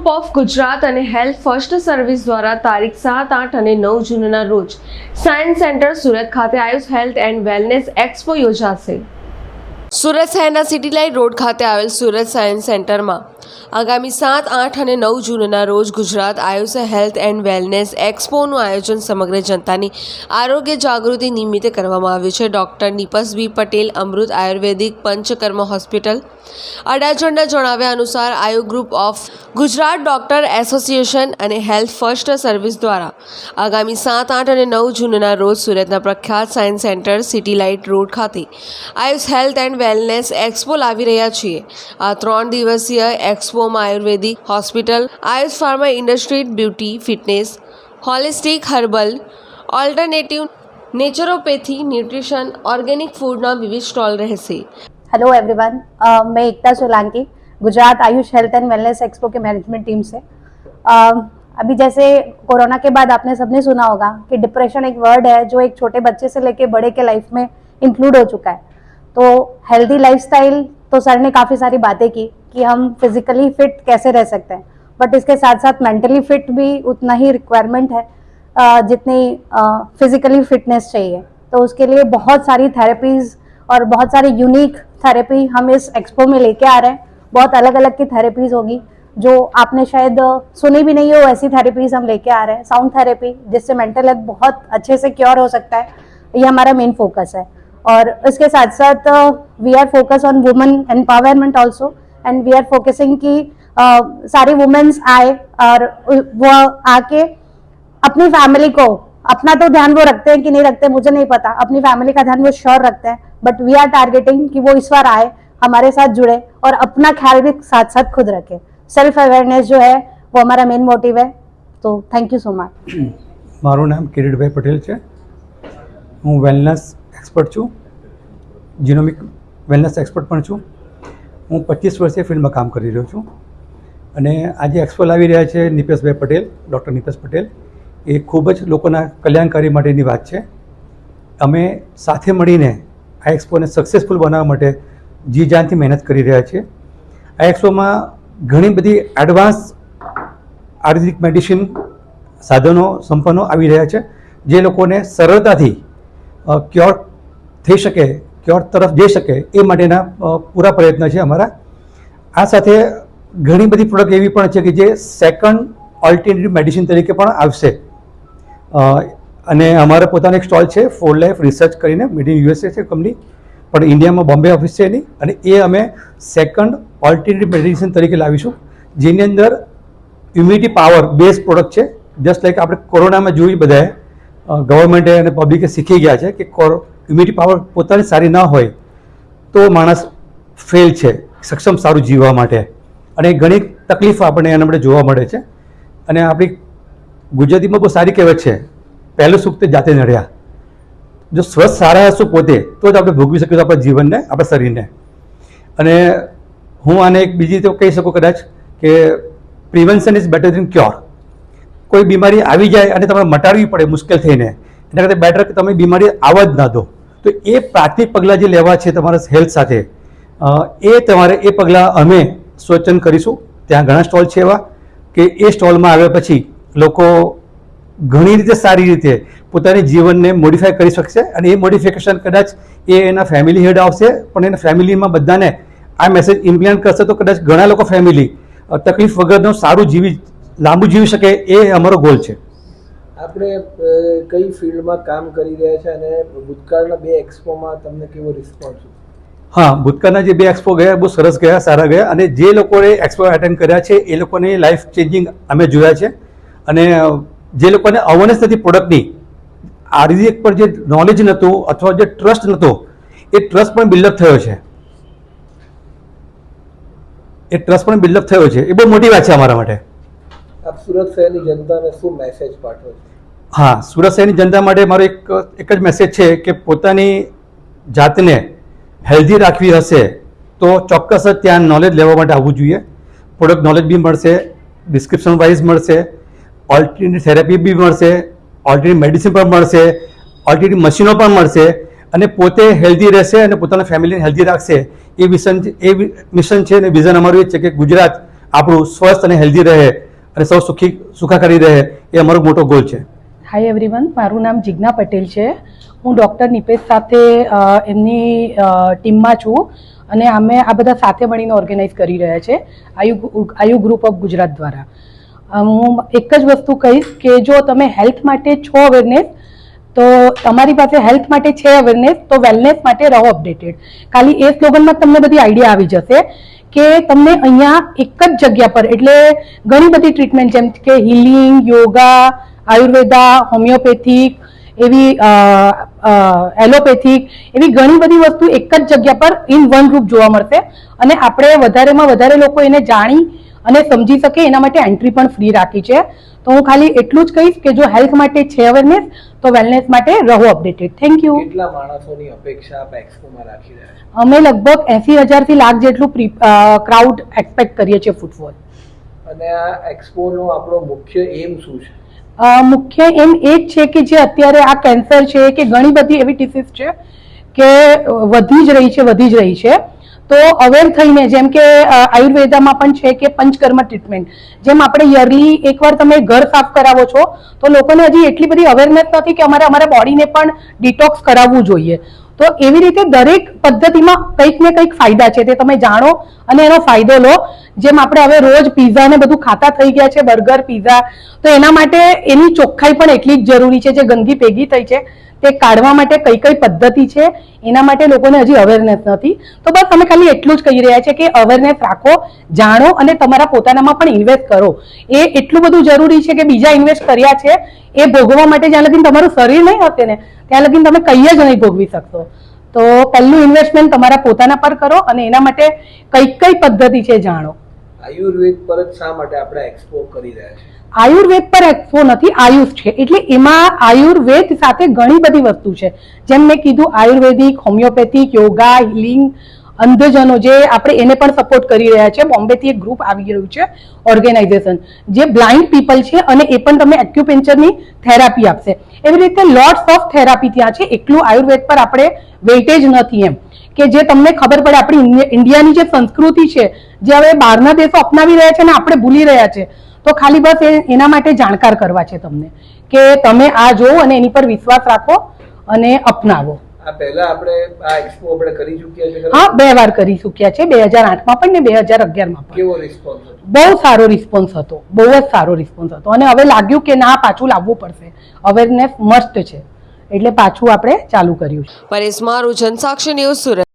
Group of Gujarat અને health first service દ્વારા તારીખ સાત આઠ અને નવ જૂનના રોજ સાયન્સ સેન્ટર સુરત ખાતે Ayush health and wellness expo યોજાશે સુરત શહેરના સિટી લાઇટ રોડ ખાતે આવેલ સુરત સાયન્સ સેન્ટરમાં આગામી સાત, આઠ અને નવ જૂનના રોજ Gujarat Ayush health and wellness એક્સપોનું આયોજન સમગ્ર જનતાની આરોગ્ય જાગૃતિ નિમિત્તે કરવામાં આવ્યું છે. Doctor Nipas B Patel Amrut Ayurvedic Panchakarma hospital અડાજણના જણાવ્યા અનુસાર Ayu group of Gujarat doctor association અને હેલ્થ ફર્સ્ટ સર્વિસ દ્વારા આગામી સાત, આઠ અને નવ જૂનના રોજ સુરતના પ્રખ્યાત science centre city light road ખાતે Ayush health and wellness expo લાવી રહ્યા છીએ આ ત્રણ દિવસીય એક્સપોમાં Ayurvedic hospital AYUSH pharma industry beauty fitness holistic herbal alternative naturopathy nutrition organic ફૂડના વિવિધ સ્ટોલ રહેશે हेलो एवरीवन uh, मैं Ekta Solanki Gujarat AYUSH health and wellness expo के मैनेजमेंट टीम से uh, अभी जैसे कोरोना के बाद आपने सबने सुना होगा कि डिप्रेशन एक वर्ड है जो एक छोटे बच्चे से लेके बड़े के लाइफ में इंक्लूड हो चुका है तो हेल्दी लाइफस्टाइल तो सर ने काफ़ी सारी बातें की कि हम फिजिकली फिट कैसे रह सकते हैं। बट इसके साथ साथ मेंटली फिट भी उतना ही रिक्वायरमेंट है जितनी फिजिकली फिटनेस चाहिए। तो उसके लिए बहुत सारी थेरेपीज़ और बहुत सारी यूनिक थेरेपी हम इस एक्सपो में लेके आ रहे हैं। बहुत अलग अलग की थेरेपीज होगी, जो आपने शायद सुनी भी नहीं हो, ऐसी थेरेपीज हम लेके आ रहे हैं। साउंड थेरेपी जिससे मेंटल हेल्थ बहुत अच्छे से क्योर हो सकता है। ये हमारा मेन फोकस है। और इसके साथ साथ we are focus on women empowerment also and we are focusing कि अ, सारी वुमेन्स आए और वो आके अपनी फैमिली को अपना तो ध्यान वो रखते हैं कि नहीं रखते मुझे नहीं पता अपनी फैमिली का ध्यान वो श्योर रखते हैं बट वी आर टारगेटिंग कि वो इस बार आए हमारे साथ जुड़े और अपना ख्याल भी साथ साथ खुद रखे सेल्फ अवेयरनेस जो है वो हमारा मेन मोटिव है तो थैंक यू सो मच મારું નામ કિરીટભાઈ પટેલ છે હું વેલનેસ એક્સપર્ટ છું. જીનોમિક વેલનેસ એક્સપર્ટ પણ છું. હું પચીસ વર્ષે ફિલ્ડમાં કામ કરી રહ્યો છું. અને આજે એક્સપો લાવી રહ્યા છે નિપેશભાઈ પટેલ, ડૉક્ટર નિપેશ પટેલ. એ ખૂબ જ લોકોના કલ્યાણકારી માટેની વાત છે. અમે સાથે મળીને આ એક્સપોને સક્સેસફુલ બનાવવા માટે જી જાનથી મહેનત કરી રહ્યા છીએ. આ એક્સપોમાં ઘણી બધી એડવાન્સ આયુર્વેદિક મેડિસિન સાધનો, સંપન્નો આવી રહ્યા છે. જે લોકોને સરળતાથી ક્યોર થઈ શકે ક્યોર તરફ જઈ શકે એ માટેના પૂરા પ્રયત્ન છે અમારા. આ સાથે ઘણી બધી પ્રોડક્ટ એવી પણ છે કે જે સેકન્ડ ઓલ્ટરનેટિવ મેડિસિન તરીકે પણ આવશે. અને અમારો પોતાનો એક સ્ટોલ છે ફોર લાઈફ રિસર્ચ કરીને મેડ ઇન યુએસએ છે કંપની પણ ઇન્ડિયામાં બોમ્બે ઓફિસ છે એની, અને એ અમે સેકન્ડ ઓલ્ટરનેટિવ મેડિસિન તરીકે લાવીશું, જેની અંદર ઇમ્યુનિટી પાવર બેઝ પ્રોડક્ટ છે. જસ્ટ લાઈક આપણે કોરોનામાં જોઈ બધાએ ગવર્મેન્ટે અને પબ્લિકે શીખી ગયા છે કે ઇમ્યુનિટી પાવર પોતાની સારી ના હોય તો માણસ ફેલ છે, સક્ષમ, સારું જીવવા માટે. અને ઘણી તકલીફ આપણને એના માટે જોવા મળે છે. અને આપણી ગુજરાતીમાં બહુ સારી કહેવત છે, પહેલું સુખ તે જાતે નડ્યા. જો સ્વસ્થ સારા હશું પોતે, તો જ આપણે ભોગવી શકીશું આપણા જીવનને, આપણા શરીરને. અને હું આને એક બીજી રીતે કહી શકું કદાચ કે prevention is better than cure કોઈ બીમારી આવી જાય અને તમારે મટાડવી પડે મુશ્કેલ થઈને, એના કરતાં બેટર કે તમે બીમારી આવવા જ ના દો. તો એ પ્રાથમિક પગલાં જે લેવા છે તમારા હેલ્થ સાથે એ તમારે એ પગલાં અમે સ્વચન કરીશું. ત્યાં ઘણા સ્ટોલ છે એવા કે એ સ્ટોલમાં આવ્યા પછી લોકો ઘણી રીતે સારી રીતે પોતાની જીવનને મોડિફાય કરી શકશે અને એ મોડિફિકેશન કદાચ એ એના ફેમિલી હેડ આવશે, પણ એના ફેમિલીમાં બધાને આ મેસેજ ઇમ્પ્લિમેન્ટ કરશે તો કદાચ ઘણા લોકો ફેમિલી તકલીફ વગરનું સારું જીવી, લાંબુ જીવી શકે એ અમારો ગોલ છે. આપણે કઈ ફિલ્ડમાં કામ કરી રહ્યા છે અને ભૂતકાળના બે એક્સપોમાં તમને કેવો રિસ્પોન્સ હા ભૂતકાળના જે બે એક્સપો ગયા બહુ સરસ ગયા સારા ગયા. અને જે લોકોએ એક્સપો એટેન્ડ કર્યા છે એ લોકોની લાઈફ ચેન્જિંગ અમે જોયા છે. અને જે લોકોને અવેરનેસ નથી પ્રોડક્ટની આરજીએક પર જે નોલેજ નહોતું અથવા જે ટ્રસ્ટ નહોતો એ ટ્રસ્ટ પણ બિલ્ડઅપ થયો છે. એ ટ્રસ્ટ પણ બિલ્ડઅપ થયો છે. એ બહુ મોટી વાત છે અમારા માટે. આપ સુરત શહેરની જનતાને શું મેસેજ પાઠવો છો? હા, સુરત શહેરની જનતા માટે મારો એક એક જ મેસેજ છે કે પોતાની જાતને હેલ્ધી રાખવી હશે તો ચોક્કસ જ ત્યાં નોલેજ લેવા માટે આવવું જોઈએ. પ્રોડક્ટ નોલેજ બી મળશે ડિસ્ક્રિપ્શન વાઇઝ મળશે ઓલ્ટરનેટિવ થેરેપી બી મળશે ઓલ્ટરનેટિવ મેડિસિન પણ મળશે ઓલ્ટરનેટિવ મશીનો પણ મળશે અને પોતે હેલ્ધી રહેશે અને પોતાના ફેમિલીને હેલ્ધી રાખશે. એ મિશન એ મિશન છે અને વિઝન અમારું એ છે કે ગુજરાત આપણું સ્વસ્થ અને હેલ્ધી રહે અને સૌ સુખી, સુખાકારી રહે એ અમારો મોટો ગોલ છે. હાય એવરીવન મારું નામ જિજ્ઞા પટેલ છે. હું ડૉક્ટર નિપેશ સાથે એમની ટીમમાં છું અને અમે આ બધા સાથે મળીને ઓર્ગેનાઇઝ કરી રહ્યા છે, આયુ આયુ ગ્રુપ ઓફ ગુજરાત દ્વારા. હું એક જ વસ્તુ કહીશ કે જો તમે હેલ્થ માટે છો અવેરનેસ તો તમારી પાસે હેલ્થ માટે છે અવેરનેસ તો વેલનેસ માટે રહો અપડેટેડ ખાલી એ સ્લોગનમાં તમને બધી આઈડિયા આવી જશે કે તમને અહીંયા એક જ જગ્યા પર, એટલે ઘણી બધી ટ્રીટમેન્ટ જેમ કે હિલિંગ યોગા આયુર્વેદા હોમિયોપેથિક એવી એલોપેથિક એવી ઘણી બધી વસ્તુ એક જ જગ્યા પર ઇન વન રૂપ જોવા મળશે. અને આપણે વધારેમાં વધારે લોકો એને જાણી અને સમજી શકે એના માટે એન્ટ્રી પણ ફ્રી રાખી છે. તો હું ખાલી એટલું જ કહીશ કે જો હેલ્થ માટે છે અવેરનેસ તો વેલનેસ માટે રહો અપડેટેડ. થેન્ક યુ કેટલા માણસોની અપેક્ષા આપ એક્સપોમાં રાખી રહ્યા અમે લગભગ એસી હજારથી લાખ જેટલું ક્રાઉડ એક્સપેક્ટ કરીએ છીએ ફૂટબોલ અને આ એક્સપોનો આપણો મુખ્ય એમ શું છે? મુખ્ય એમ એ જ છે કે જે અત્યારે આ કેન્સર છે કે ઘણી બધી એવી ડિસીઝ છે કે વધી જ રહી છે, વધી જ રહી છે. તો અવેર થઈને જેમ કે આયુર્વેદામાં પણ છે કે પંચકર્મ ટ્રીટમેન્ટ જેમ આપણે યરલી એકવાર તમે ઘર સાફ કરાવો છો, તો લોકોને હજી એટલી બધી અવેરનેસ નથી કે અમારે અમારા બોડીને પણ ડિટોક્સ કરાવવું જોઈએ. તો એવી રીતે દરેક પદ્ધતિમાં કંઈક ને કંઈક ફાયદા છે, તે તમે જાણો અને એનો ફાયદો લો. જેમ આપણે હવે રોજ પીઝા ને બધું ખાતા થઈ ગયા છે બર્ગર પીઝા તો એના માટે એની ચોખ્ખાઈ પણ એટલી જ જરૂરી છે જે ગંદકી ભેગી થઈ છે. તે કાઢવા માટે કઈ કઈ પદ્ધતિ છે, એના માટે લોકોને હજી અવેરનેસ નથી. તો બસ અમે ખાલી એટલું જ કહી રહ્યા છે કે અવેરનેસ રાખો, જાણો અને તમારા પોતાનામાં પણ ઇન્વેસ્ટ કરો. એ એટલું બધું જરૂરી છે કે બીજા ઇન્વેસ્ટ કર્યા છે, એ ભોગવવા માટે જ્યાં લગીને તમારું શરીર નહીં હશે ને, ત્યાં લગીને તમે કઈ જ નહીં ભોગવી શકશો. તો પહેલું ઇન્વેસ્ટમેન્ટ તમારા પોતાના પર કરો અને એના માટે કઈ કઈ પદ્ધતિ છે જાણો. આયુર્વેદ પર જ શા માટે આપણે એક્સપો કરી રહ્યા છીએ? આયુર્વેદ પર એક્સપો નથી આયુષ છે. એટલે એમાં આયુર્વેદ સાથે ઘણી બધી વસ્તુ છે. જેમ મેં કીધું આયુર્વેદિક હોમિયોપેથિક યોગા હિલિંગ અંધજનો જે આપણે એને પણ સપોર્ટ કરી રહ્યા છે, બોમ્બેથી એક ગ્રુપ આવી રહ્યું છે ઓર્ગેનાઇઝેશન જે બ્લાઇન્ડ પીપલ છે અને એ પણ તમને એક્યુપેન્ચરની થેરાપી આપશે. એવી રીતે લોટ્સ ઓફ થેરાપી ત્યાં છે. એકલું આયુર્વેદ પર આપણે વેઇટેજ નથી એમ. કે જે તમને ખબર પડે, આપણી ઇન્ડિયાની જે સંસ્કૃતિ છે, જે હવે બહારના દેશો અપનાવી રહ્યા છે અને આપણે ભૂલી રહ્યા છે, તો ખાલી બસ એના માટે જાણકાર કરવા છે તમને. કે તમે આ જોવો અને એની પર વિશ્વાસ રાખો અને અપનાવો. આ પહેલા આપણે આ એક્સપો આપણે કરી ચૂક્યા છે હા બે વાર કરી ચૂક્યા છે બે હજાર આઠમાં પણ ને બે હજાર અગિયારમાં પણ. કેવો રિસ્પોન્સ હતો? બહુ સારો રિસ્પોન્સ હતો બહુ જ સારો રિસ્પોન્સ હતો. અને હવે લાગ્યું કે ના પાછું લાવવું પડશે. અવેરનેસ મસ્ત છે. એટલે પાછું આપણે ચાલુ કર્યું છે. પરેશ મારું જનસાક્ષી ન્યૂઝ સુરત.